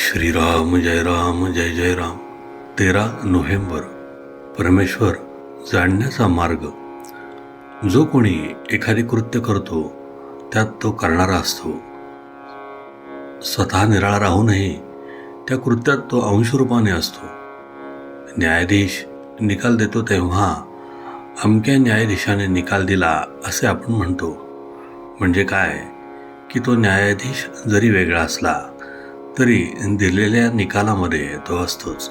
श्रीराम जय राम जय जय राम. तेरा नोव्हेंबर. परमेश्वर जाणण्याचा मार्ग. जो कोणी एखादे कृत्य करतो त्यात तो करणारा असतो. स्वतः निराळा राहूनही त्या कृत्यात तो अंशरूपाने असतो. न्यायाधीश निकाल देतो तेव्हा अमक्या न्यायाधीशाने निकाल दिला असे आपण म्हणतो. म्हणजे काय? की तो न्यायाधीश जरी वेगळा असला तरी दिलेल्या निकालामध्ये तो असतोच.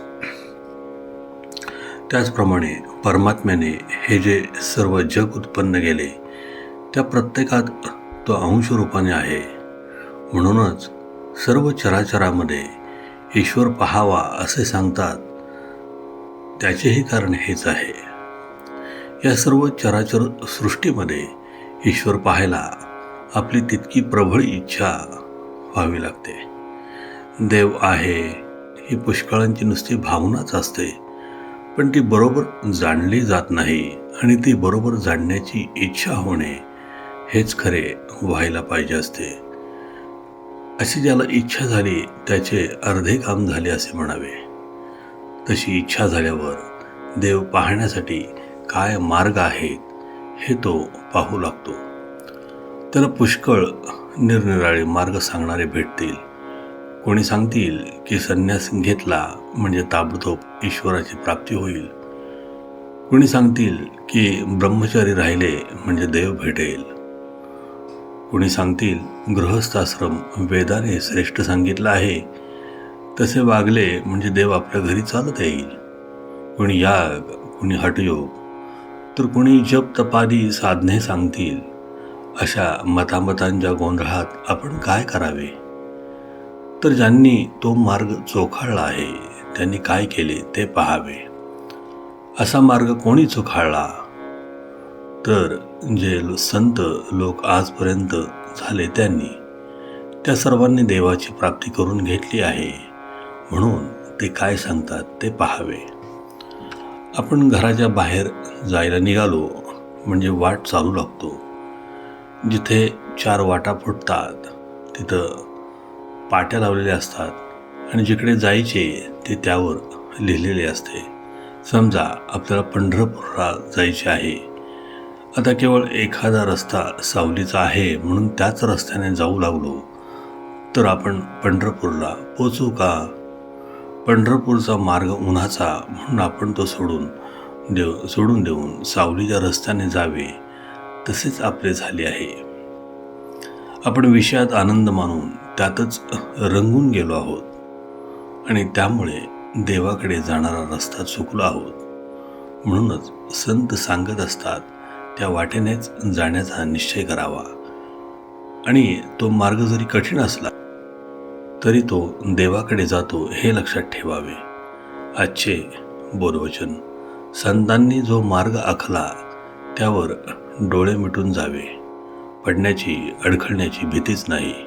त्याचप्रमाणे परमात्म्याने हे जे सर्व जग उत्पन्न केले त्या प्रत्येकात तो अंश रूपाने आहे. म्हणूनच सर्व चराचरामध्ये ईश्वर पहावा असे सांगतात. त्याचेही कारण हेच आहे. या सर्व चराचर सृष्टीमध्ये ईश्वर पाहायला आपली तितकी प्रबळ इच्छा व्हावी लागते. देव आहे ही पुष्कळांची नुसती भावनाच असते. पण ती बरोबर जाणली जात नाही आणि ती बरोबर जाणण्याची इच्छा होणे हेच खरे व्हायला पाहिजे असते. अशी ज्याला इच्छा झाली त्याचे अर्धे काम झाले असे म्हणावे. तशी इच्छा झाल्यावर देव पाहण्यासाठी काय मार्ग आहेत हे तो पाहू लागतो. त्याला पुष्कळ निरनिराळे मार्ग सांगणारे भेटतील. कोणी सांगतील की संन्यास घेतला म्हणजे ताबडतोब ईश्वराची प्राप्ती होईल. कोणी सांगतील की ब्रह्मचारी राहिले म्हणजे देव भेटेल. कोणी सांगतील गृहस्थाश्रम वेदाने श्रेष्ठ सांगितलं आहे तसे वागले म्हणजे देव आपल्या घरी चालत येईल. कोणी याग कोणी हटयोग तर कोणी जप तपादी साधने सांगतील. अशा मतामतांच्या गोंधळात आपण काय करावे? तर ज्यांनी तो मार्ग चोखाळला आहे त्यांनी काय केले ते पहावे. असा मार्ग कोणी चोखाळला? तर जे संत लोक आजपर्यंत झाले त्यांनी. त्या सर्वांनी देवाची प्राप्ती करून घेतली आहे. म्हणून ते काय सांगतात ते पहावे. आपण घराच्या बाहेर जायला निघालो म्हणजे वाट चालू लागतो. जिथे चार वाटा फुटतात तिथं पाट्या लावलेल्या असतात आणि जिकडे जायचे ते त्यावर लिहिलेले असते. समजा आपल्याला पंढरपूरला जायचे आहे. आता केवळ एखादा रस्ता सावलीचा आहे म्हणून त्याच रस्त्याने जाऊ लागलो तर आपण पंढरपूरला पोचू का? पंढरपूरचा मार्ग उन्हाचा म्हणून आपण तो सोडून देव सोडून देऊन सावलीच्या रस्त्याने जावे तसेच आपले झाले आहे. आपण विषयात आनंद मानून त्यातच रंगून गेलो आहोत. आणि त्यामुळे देवाकडे जाणारा रस्ता चुकलो आहोत. म्हणूनच संत सांगत असतात त्या वाटेनेच जाण्याचा निश्चय करावा. आणि तो मार्ग जरी कठीण असला तरी तो देवाकडे जातो हे लक्षात ठेवावे. आजचे बोधवचन. संतांनी जो मार्ग आखला त्यावर डोळे मिटून जावे. पडण्याची अडखळण्याची भीतीच नाही.